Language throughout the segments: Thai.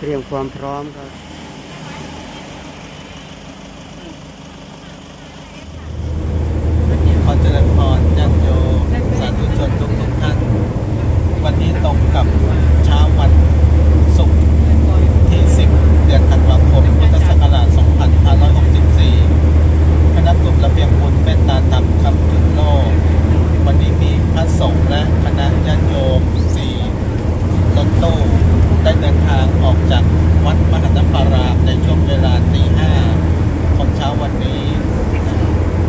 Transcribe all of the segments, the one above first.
เตรียมความพร้อมครับ ขอเจริญพรญาติโยมสาธุชนทุกทุกๆท่าน วันนี้ตรงกับเช้าวันศุกร์ที่ 10 เดือนธันวาคมพุทธศักราช 2564 คณะกลุ่มระเบียงบุญเมตตาธรรมคำจุดโลก วันนี้มีพระสงฆ์และคณะญาติโยมสี่รถตู้ได้เดินทางออกจากวัดมหันตพารามในช่วงเวลาตีห้าของเช้าวันนี้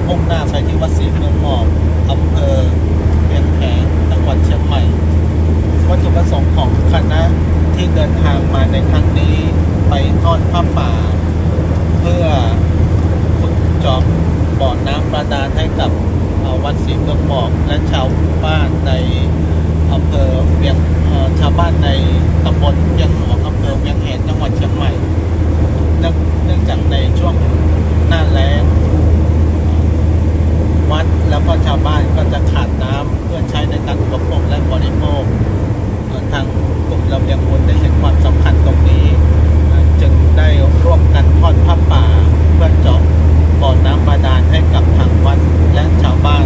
มุ่งหน้าไปที่ วัดศรีเมืองหมอกอำเภอเวียงแหงจังหวัดเชียงใหม่ วัตถุประสงค์ของคณะที่เดินทางมาในครั้งนี้ไปทอดผ้าป่า เพื่อขุดเจาะบ่อน้ำบาดาให้กับอ่อวัดศรีเมืองหมอกและชาวบ้านในอำเภอเวียงชาวบ้านในตำบลเวียงหลวงอำเภอเวียงแหงจังหวัดเชียงใหม่เนื่องเนื่องจากในช่วงหน้าแล้ง วัดแล้วก็ชาวบ้านก็จะขาดน้ำเพื่อใช้ในการอุปโภคและบริโภคเอ่อทางกลุ่มเราเบียงบุญได้เห็นความสำคัญตรงนี้เอ่อจึงได้ร่วมกันทอดผ้าป่า เพื่อเจาะบ่อน้ำบาดาลให้กับทางวัดและชาวบ้าน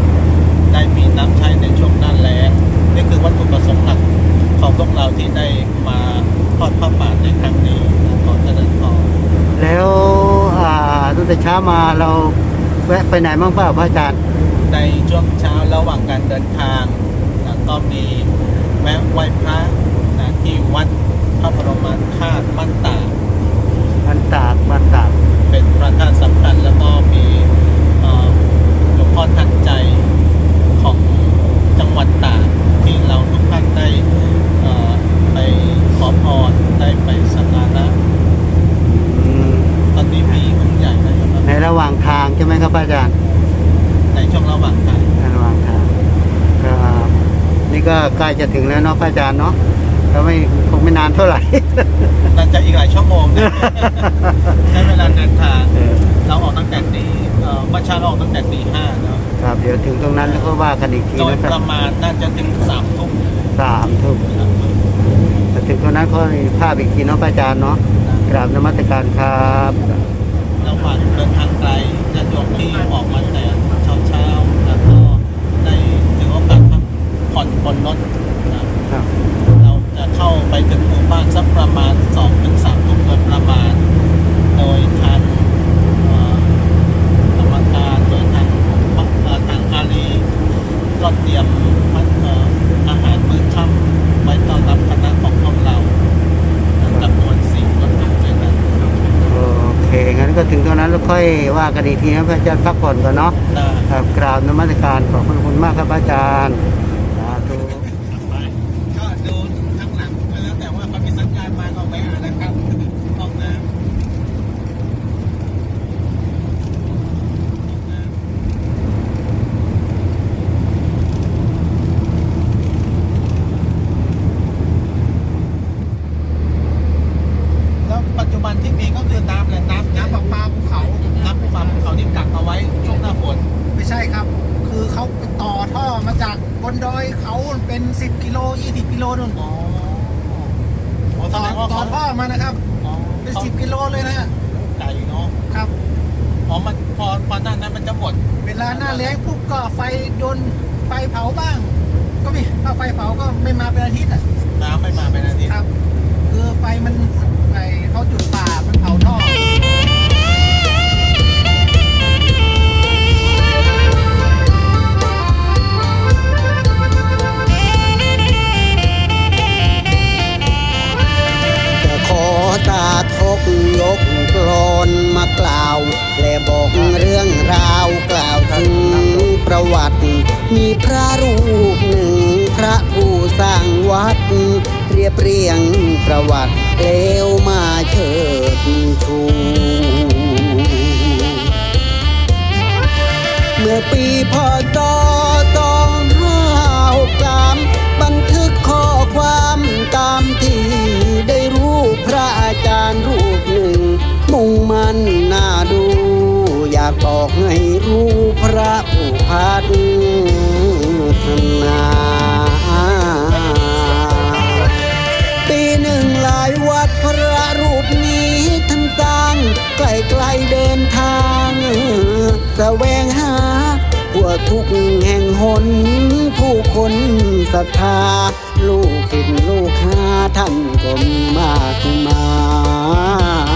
ได้มีน้ำใช้ในช่วงหน้าแล้งนี่คือวัตถุประสงค์หลักของพวกเราที่ได้มาทอดผ้าป่าในครั้งนี้ขอเจริญพร แล้วอ่าตั้งแต่ เช้ามาเราแวะไปไหนบ้างเปล่าพระอาจารย์ ในช่วงเช้าระหว่างการเดินทางนะก็มีแวะไหว้พระนะที่วัดพระบรมธาตุบ้านตากมันตากมันตาก เป็นพระธาตุสำคัญแล้วก็มีเอ่อหลวงพ่อทันใจของจังหวัดตากที่เราทุกท่านได้เอ่อไปขอพรได้ไปสักการะ อืม ตอนนี้มีองค์ใหญ่นะครับ ในระหว่างทางใช่ไหมครับพระ อาจารย์ในช่วงระหว่างทางในระหว่างทางครับนี่ก็ใกล้จะถึงแล้วเนาะพระอาจารย์เนาะก็ไม่คงไม่นานเท่าไหร่น่าจะอีกหลายชั่วโมงนะใช้เวลาเดินทางเออเราออกตั้งแต่ตีเอ่อเมื่อเช้าเราออกตั้งแต่ตีห้าเนาะครับเดี๋ยวถึงตรงนั้นแล้วก็ว่ากันอีกทีโดยนะคปรับระมาณน่าจะถึงสามทุ่มสามทุ่มแต่ถึงตรงนั้นก็มีภาพอีกทีเนาะพระอาจารย์เนาะกราบนมัสการครับ ระหว่างเดินทางไกลญาติโยมที่ออกมาแต่เช้าเช้าๆแล้วก็ได้ถือโอกาสพักผ่อนบนรถนะครับ เราจะเข้าไปถึงหมู่บ้านสักประมาณสองถึงสามทุ่มโดยประมาณ โดยทางเอ่อกรรมการโดยทางเอ่อทางอาลีก็เตรียมมันเอ่ออาหารมื้อค่ำไว้ต้อนรับคณะของพวกเราจำนวนสี่คนด้วยกัน โอเค งั้นก็ถึงตรงนั้นแล้ว ค่อยว่ากันอีกทีนะพระอาจารย์พักผ่อนก่อนเนาะครับกราบนมัสการขอบพระคุณมากครับพระอาจารย์สาธุ ก็ดูข้างหลังไปแล้วแต่ว่าเขามีสัญญาณมาก็ไปหานะครับห้องน้ำห้องน้ำแล้วปัจจุบันที่มีก็คือน้ำแหละน้ำ น้ำประปาภูเขา น้ำประปาภูเขาที่กักเอาไว้ช่วงหน้าฝน ไม่ใช่ครับ คือเขาไปต่อท่อมา จากบนดอยเขาเป็น10กิโล20กิโลนู่นอ๋ออ๋อแสต่อดงว่าต่อเขาท่อมานะครับอ๋อเป็นเขา10กิโลเลยนะไก่เนาะครับอ๋อมันพอพอหน้านั้นมันจะหมดเวลาหน้าแล้งปุ๊บก็ไฟโดนไฟเผาบ้าง ก็มีถ้าไฟเผาก็ไม่มาเป็นอาทิตย์อะน้ำไม่มาเป็นอาทิตย์ครับคือไฟมัน กล่าว และบอกเรื่องราวกล่าวถึงประวัติ มีพระรูปหนึ่งพระผู้สร้างวัด เรียบเรียงประวัติแล้วมาเชิดชูเมื่อปีพศสองห้าหกสามบันทึกข้อความตามที่ได้รู้พระอาจารย์รูปหนึ่ง บอกให้รู้พระอุพัฒนาปีหนึ่งหลายวัดพระรูปนี้ท่านสร้างไกลไกลเดินทางแสวงหาผัวทุกแห่งหน ผู้คนศรัทธา ลูกศินลูกหาท่านก็มากมาย